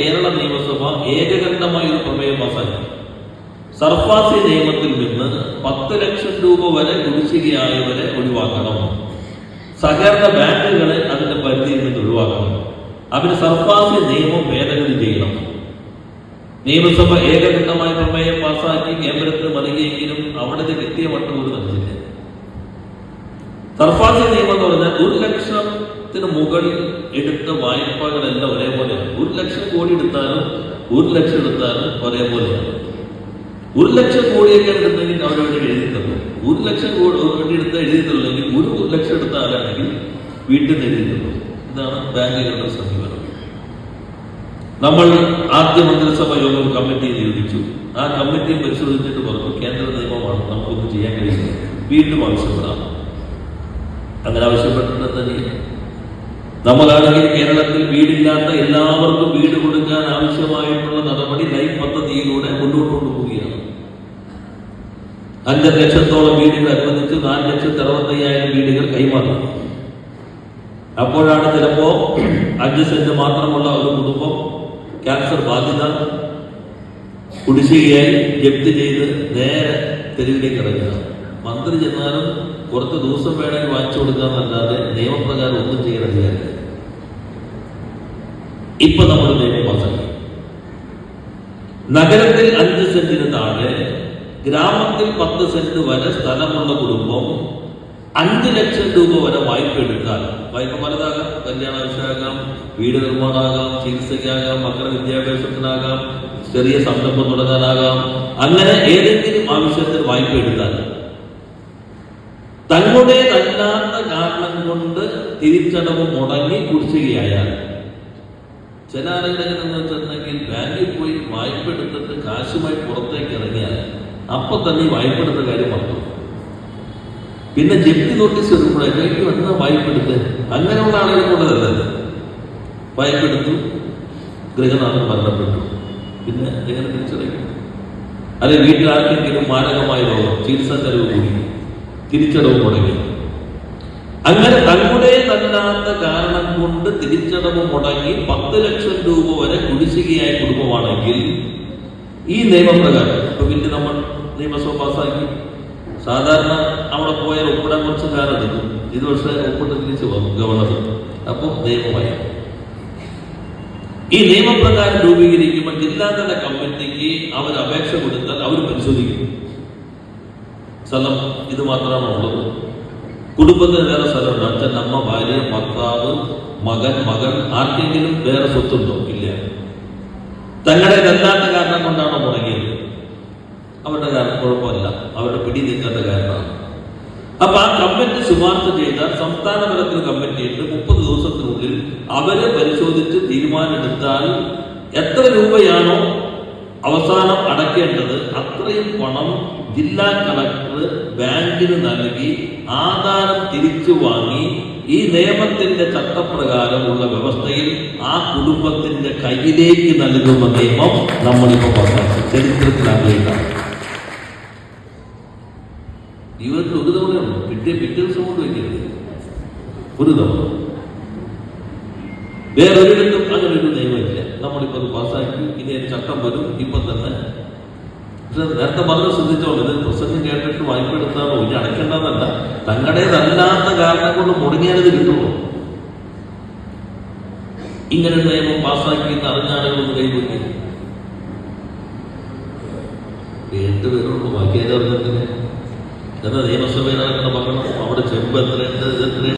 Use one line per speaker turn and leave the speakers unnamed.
കേരള നിയമസഭ ഏകകണ്ഠമായ ഒരു പ്രമേയം പാസാക്കി സർഫാസി നിയമത്തിൽ നിന്ന് പത്ത് ലക്ഷം രൂപ വരെ കുടിശ്ശികയായവരെ ഒഴിവാക്കണം. സഹകരണ ബാങ്കുകളെ അതിന്റെ പരിധിയിൽ നിന്ന് ഒഴിവാക്കണം. അവർ സർഫാസി നിയമം ഭേദഗതി ചെയ്യണം. നിയമസഭ ഏകകണ്ഠമായ പ്രമേയം പാസാക്കി കേന്ദ്രത്തിന് നൽകിയെങ്കിലും അവിടുത്തെ വ്യക്തിയമട്ടം ഒരു നടന്നില്ല സർഫാസി നിയമം എന്ന് പറഞ്ഞാൽ ഒരു ലക്ഷത്തിന് മുകളിൽ എടുത്ത വായ്പകളെല്ലാം ഒരേപോലെയാണ്. ഒരു ലക്ഷം കോടി എടുത്താലും ഒരു ലക്ഷം എടുത്താലും ഒരേപോലെയാണ്. ഒരു ലക്ഷം കോടിയൊക്കെ എടുത്തെങ്കിൽ അവരവിടെ എഴുതി തന്നു. ഒരു ലക്ഷം കോടി വേണ്ടി എടുത്ത് എഴുതി തന്നില്ലെങ്കിൽ ഒരു ലക്ഷം എടുത്ത ആളാണെങ്കിൽ വീട്ടിൽ നിന്ന് എഴുതി തന്നു. ഇതാണ് ബാങ്കുകളുടെ സമീപനം. നമ്മൾ ആദ്യ മന്ത്രിസഭ യോഗം കമ്മിറ്റി നിയോഗിച്ചു. ആ കമ്മിറ്റി പരിശോധിച്ചിട്ട് പറഞ്ഞു കേന്ദ്ര നിയമമാണ്. നമുക്കൊന്നും ചെയ്യാൻ കഴിയില്ല. വീണ്ടും ആവശ്യപ്പെടാം. അങ്ങനെ ആവശ്യപ്പെട്ടിട്ട് നമ്മളാണെങ്കിൽ കേരളത്തിൽ വീടില്ലാത്ത എല്ലാവർക്കും വീട് കൊടുക്കാൻ ആവശ്യമായിട്ടുള്ള നടപടി ലൈഫ് പദ്ധതിയിലൂടെ മുന്നോട്ട് കൊണ്ടുപോവുകയാണ് അഞ്ചര ലക്ഷത്തോളം വീടുകൾ അനുവദിച്ച് നാല് ലക്ഷത്തി അറുപത്തയ്യായിരം വീടുകൾ കൈമാറി. അപ്പോഴാണ് ചിലപ്പോ അഞ്ച് സെന്റ് മാത്രമുള്ള ഒരു കുടുംബം ക്യാൻസർ ബാധിത കുടിശ്ശികയായി ജപ്തി ചെയ്ത് നേരെ തെരുവിലേക്ക് ഇറങ്ങുക. മന്ത്രി ചെന്നാലും കുറച്ച് ദിവസം വേണമെങ്കിൽ വാങ്ങിച്ചു കൊടുക്കാമെന്നല്ലാതെ നിയമപ്രകാരം ഒന്നും ചെയ്യാൻ ഇപ്പൊ നമ്മൾ നിയമം പാസാക്കി നഗരത്തിൽ അഞ്ച് സെന്റിന് താഴെ ഗ്രാമത്തിൽ പത്ത് സെന്റ് വരെ സ്ഥലമുള്ള കുടുംബം അഞ്ച് ലക്ഷം രൂപ വരെ വായ്പ എടുത്താൽ വായ്പ പലതാകാം. കല്യാണ ആവശ്യമാകാം വീട് നിർമ്മാണമാകാം ചികിത്സയ്ക്കാകാം മക്കളുടെ വിദ്യാഭ്യാസത്തിനാകാം ചെറിയ സംരംഭം തുടങ്ങാനാകാം. അങ്ങനെ ഏതെങ്കിലും ആവശ്യത്തിൽ വായ്പ എടുത്താൽ തങ്ങളുടേതല്ലാത്ത കാരണം കൊണ്ട് തിരിച്ചടവ് മുടങ്ങി കുടിശ്ശികയായാൽ ചില ആളുകൾ വെച്ചിട്ടുണ്ടെങ്കിൽ ബാങ്കിൽ പോയി വായ്പ എടുത്തിട്ട് കാശുമായി പുറത്തേക്ക് ഇറങ്ങിയാൽ അപ്പൊ തന്നെ വായ്പ എടുത്ത കാര്യം മറന്നു പിന്നെ ജപ്തി നോട്ടീസ് വരുമ്പോഴേക്കും വന്ന വായ്പ എടുത്ത് അങ്ങനെയുള്ള ആളുകൾ കൂടുതലല്ല വായ്പ എടുത്തു ഗൃഹനാഥൻ മരണപ്പെട്ടു. പിന്നെ എങ്ങനെ തിരിച്ചറിയും അല്ലെ വീട്ടിൽ ആർക്കെങ്കിലും മാരകമായ രോഗം ചികിത്സാ ചെലവ് കൂടി. തിരിച്ചടവ് മുടങ്ങി. അങ്ങനെ തങ്ങളുടെ തല്ലാത്ത കാരണം കൊണ്ട് തിരിച്ചടവ് മുടങ്ങി പത്ത് ലക്ഷം രൂപ വരെ കുടിശ്ശികയായ കുടുംബമാണെങ്കിൽ ഈ നിയമപ്രകാരം ഇപ്പൊ ബില്ല് നമ്മൾ നിയമസഭ പാസ്സാക്കി. സാധാരണ അവിടെ പോയാൽ ഒപ്പിടാൻ കുറച്ച് കാലം എടുക്കും. ഇത് പക്ഷേ ഒപ്പിട്ട് തിരിച്ചു പോകും ഗവർണർ. അപ്പോൾ നിയമമായി ഈ നിയമപ്രകാരം രൂപീകരിക്കുമ്പോൾ ജില്ലാതല കമ്മിറ്റിക്ക് അവർ അപേക്ഷ കൊടുത്താൽ അവർ പരിശോധിക്കും. സ്ഥലം ഇത് മാത്രമാണ് ഉള്ളത്. കുടുംബത്തിന് വേറെ സ്ഥലമുണ്ട്. അച്ഛൻ അമ്മ ഭാര്യ ഭർത്താവ് മകൻ മകൻ ആർക്കെങ്കിലും വേറെ സ്വത്തുണ്ടോ? ഇല്ല. തങ്ങളുടെ രണ്ടാമത്തെ കാരണം കൊണ്ടാണ് മുടങ്ങിയത്. അവരുടെ കാരണം കുഴപ്പമില്ല. അവരുടെ പിടി നിൽക്കാത്ത കാരണമാണ്. അപ്പൊ ആ കമ്മിറ്റി ശുപാർശ ചെയ്ത സംസ്ഥാന തലത്തിൽ കമ്മിറ്റിയിട്ട് മുപ്പത് ദിവസത്തിനുള്ളിൽ അവരെ പരിശോധിച്ച് തീരുമാനമെടുത്താൽ എത്ര രൂപയാണോ അവസാനം അടയ്ക്കേണ്ടത് അത്രയും പണം ജില്ലാ കളക്ടർ ബാങ്കിന് നൽകി ആധാരം തിരിച്ചു വാങ്ങി ഈ നിയമത്തിന്റെ ചട്ടപ്രകാരമുള്ള വ്യവസ്ഥയിൽ ആ കുടുംബത്തിന്റെ കയ്യിലേക്ക് നൽകുന്ന നിയമം നമ്മളിപ്പോ പറഞ്ഞു ചരിത്രത്തിൽ ആഗ്രഹിക്കാം ജീവിതത്തിൽ ഒരു തവണയുള്ളൂ പിറ്റേ പിറ്റേ ദിവസം കൊണ്ട് വയ്ക്കരുത് ഒരു തവണ. വേറൊരിടത്തും അങ്ങനെ ഒരു നിയമമില്ല. നമ്മളിപ്പോൾ അത് പാസ്സാക്കി ഇനി ചട്ടം വരും. ഇപ്പം തന്നെ നേരത്തെ പറഞ്ഞ് ശ്രദ്ധിച്ചോളൂ. ഇത് പ്രസംഗം കേട്ടിട്ട് വായ്പ എടുത്താണോ ഇനി അടയ്ക്കേണ്ടതല്ല. തങ്ങളുടേതല്ലാത്ത കാരണം കൊണ്ട് മുടങ്ങിയാലത് കിട്ടുള്ളൂ ഇങ്ങനെ നിയമം പാസ്സാക്കി എന്ന് അറിഞ്ഞ ആളുകളൊന്ന് കൈവയ്ക്കും എട്ട് പേരുള്ളൂ ബാക്കി ഏതാ നിയമസഭയിൽ നടക്കുന്ന ഭരണം അവിടെ ചെമ്പ് എത്ര എത്രയുണ്ട്?